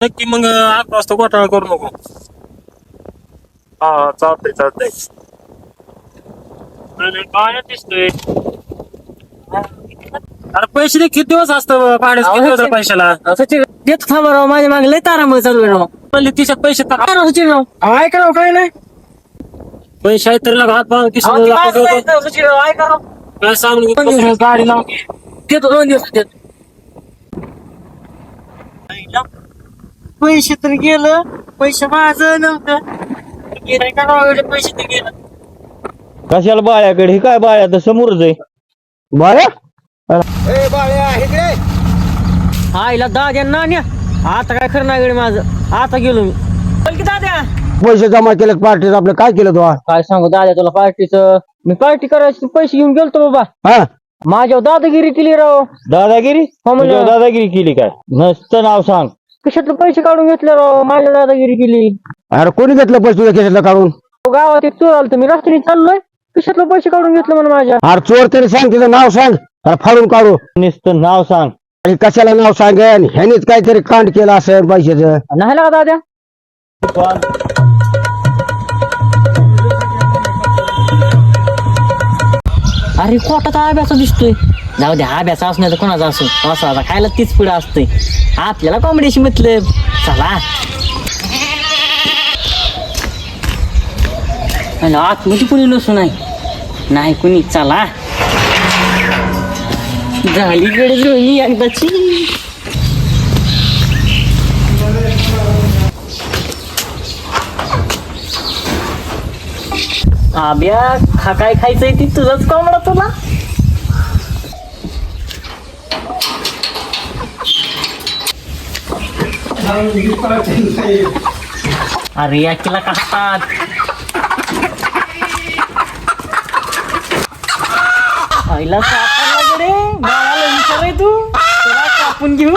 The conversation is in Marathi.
नक्की मग आठ वाजता घोटाळा करू नको. हा चालतंय चालतंय. दिसतोय. अरे पैसे दे किती दिवस असतं भाड्याचं? किती पैशाला? सचिन देत थांबा राव माझ्या मागे लय तारामुळे चालू आहे राव. म्हणले तिच्यात पैसे टाक काय राव सचिन राव? ऐका राव काय नाही. पैसे आहेत तर लगा हात पाहून अहो, किसून ते काय लाकूड देतो. करायचं, सचिन राव ऐका राव. काय सांगू? दोन दिवस गाडी लाव देतो दोन दिवस देतो. पैसे तर गेलं पैसे माझं नव्हतं. पैसे तर गेलं. कशाला बाळ्याकडे? हे काय बाळ्या? तर समोरच आहे. बाळ्या? हा हिला दाद्या नाण्या आता काय खरं नाही गड्या माझं. आता गेलो मी. बोल की दाद्या. पैसे जमा केले पार्टीत आपलं काय केलं तू काय सांगू दाद्या तुला पार्टीचं. मी पार्टी करायची पैसे घेऊन गेलतो बाबा. हा? माझ्यावर दादागिरी केली राव. दादागिरी? हो. तुझ्यावर दादागिरी केली काय? नसतं नाव सांग. कशातलं पैसे काढून घेतले राव माझ्या दादागिरी केली अरे कोणी घेतलं पैसे तुझ्या खिशातलं काढून? गावात एक चोर आलं मी रस्त्याने चाललोय कशातलं पैसे काढून घेतलं म्हणून माझ्या. अरे चोर तरी सांग तिचं नाव सांग. अरे फाडून काढू. नुसतं नाव सांग. आणि कशाला नाव सांगेन ह्यानीच काहीतरी कांड केलं असेल पैशाचं. नाही का दाद्या? अरे खोटाचा अभ्यास दिसतोय. जाऊ दे अभ्यास असण्याचं कोणाचा असो? असं आता खायला तीच पुढं असतंय. आपल्याला कॉमेडीशी मतलब चला. आणि आतमध्ये कुणी नसू नाही नाही कुणी. चला. झाली गड जुळणी एकदाची आब्या खा काय खायचंय ती तुझंच कोंबडा तुला? अरे या किला काढतात. आईला सापडला रे. बाळाला विचाराय तू. तुला कापून घेऊ.